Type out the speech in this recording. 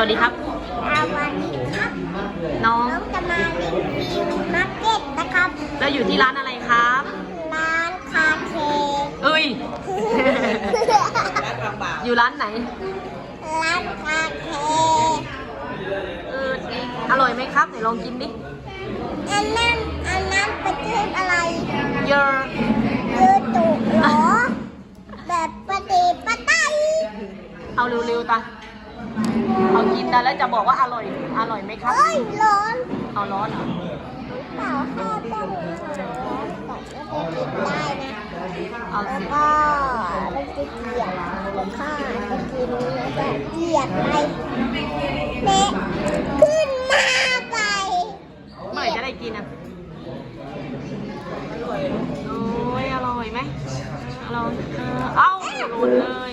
วัสดีครับสวัสดีครับน้อง น้องจะมารีวิวมาร์เก็ตนะครับ แล้วอยู่ที่ร้านอะไรครับ ร้านคาเฟ่เอ้ย อยู่ร้านไหน ร้านคาเฟ่เอออร่อยไหมครับไหนลองกินดิ อันนั้นอันนั้นประเทศอะไรเยอะยูตุเหรอแบบประเดประไตยเอาเร็วๆตา เอากินได้แล้วจะบอกว่าอร่อย อร่อยไหมครับเอ้ยร้อนเอาร้อนเหรอเปล่าข้าวต้องร้อนก่อนก็จะกินได้นะเอาแล้วสิก็มันจะเกียบแล้วข้าจะกินแล้วก็เกียบไปเละขึ้นมาไปเมื่อไหร่จะได้กินอะโอ้ยอร่อยไหมอร่อยเออเอ้าหลุดเลย